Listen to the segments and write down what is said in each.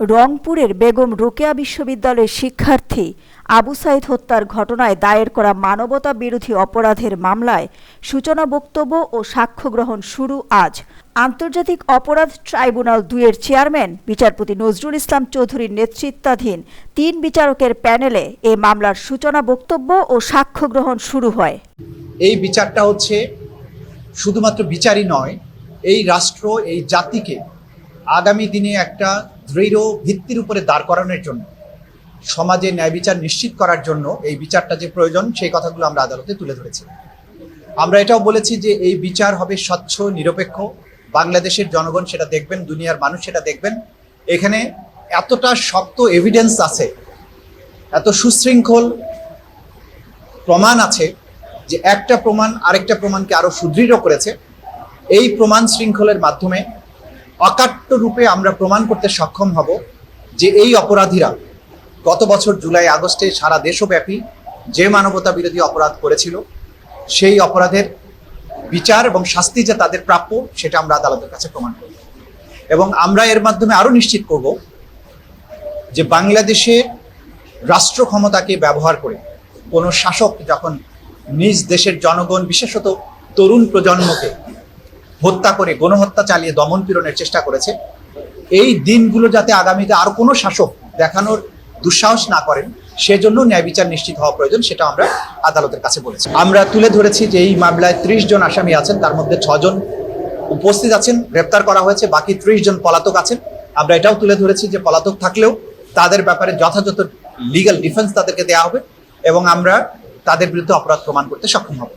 রংপুরের বেগম রোকেয়া বিশ্ববিদ্যালয়ের শিক্ষার্থী আবু সাইদ হত্যার ঘটনায় দায়ের করা মানবতা বিরোধী অপরাধের মামলায় সূচনা বক্তব্য ও সাক্ষ্য গ্রহণ শুরু আজ। আন্তর্জাতিক অপরাধ ট্রাইব্যুনাল দুইয়ের চেয়ারম্যান বিচারপতি নজরুল ইসলাম চৌধুরীর নেতৃত্বাধীন তিন বিচারকের প্যানেলে এ মামলার সূচনা বক্তব্য ও সাক্ষ্য গ্রহণ শুরু হয়। এই বিচারটা হচ্ছে শুধুমাত্র বিচারই নয়, এই রাষ্ট্র, এই জাতিকে আগামী দিনে একটা দৃঢ় ভিত্তির উপরে দাঁড় করানোর জন্য, সমাজে ন্যায় বিচার নিশ্চিত করার জন্য এই বিচারটা যে প্রয়োজন, সেই কথাগুলো আমরা আদালতে তুলে ধরেছি। আমরা এটাও বলেছি যে এই বিচার হবে স্বচ্ছ, নিরপেক্ষ। বাংলাদেশের জনগণ সেটা দেখবেন, দুনিয়ার মানুষ সেটা দেখবেন। এখানে এতটা শক্ত এভিডেন্স আছে, এত সুশৃঙ্খল প্রমাণ আছে যে একটা প্রমাণ আরেকটা প্রমাণকে আরও সুদৃঢ় করেছে। এই প্রমাণ শৃঙ্খলের মাধ্যমে অকাট্য রূপে আমরা প্রমাণ করতে সক্ষম হব যে এই অপরাধীরা গত বছর জুলাই আগস্টে সারা দেশব্যাপী যে মানবতা বিরোধী অপরাধ করেছিল, সেই অপরাধের বিচার এবং শাস্তি যে তাদের প্রাপ্য, সেটা আমরা আদালতের কাছে প্রমাণ করব। এবং আমরা এর মাধ্যমে আরও নিশ্চিত করব যে বাংলাদেশের রাষ্ট্র ক্ষমতাকে ব্যবহার করে কোনো শাসক যখন নিজ দেশের জনগণ, বিশেষত তরুণ প্রজন্মকে হত্যা করে, গণহত্যা চালিয়ে দমন পীড়নের চেষ্টা করেছে। এই দিনগুলো যাতে আগামীতে আর কোনো শাসক দেখানোর দুঃসাহস না করেন, সেজন্য ন্যায় বিচার নিশ্চিত হওয়া প্রয়োজন, সেটা আমরা আদালতের কাছে বলেছি। আমরা তুলে ধরেছি যে এই মামলায় ত্রিশ জন আসামি আছেন, তার মধ্যে ছজন উপস্থিত আছেন, গ্রেপ্তার করা হয়েছে, বাকি ত্রিশ জন পলাতক আছেন। আমরা এটাও তুলে ধরেছি যে পলাতক থাকলেও তাদের ব্যাপারে যথাযথ লিগাল ডিফেন্স তাদেরকে দেওয়া হবে এবং আমরা তাদের বিরুদ্ধে অপরাধ প্রমাণ করতে সক্ষম হব।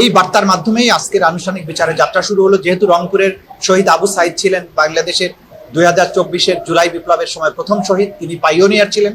এই বার্তার মাধ্যমেই আজকের আনুষ্ঠানিক বিচারের যাত্রা শুরু হলো। যেহেতু রংপুরের শহীদ আবু সাইদ ছিলেন, বাংলাদেশের দুই হাজার চব্বিশের জুলাই বিপ্লবের সময় প্রথম শহীদ, তিনি পাইওনিয়ার ছিলেন।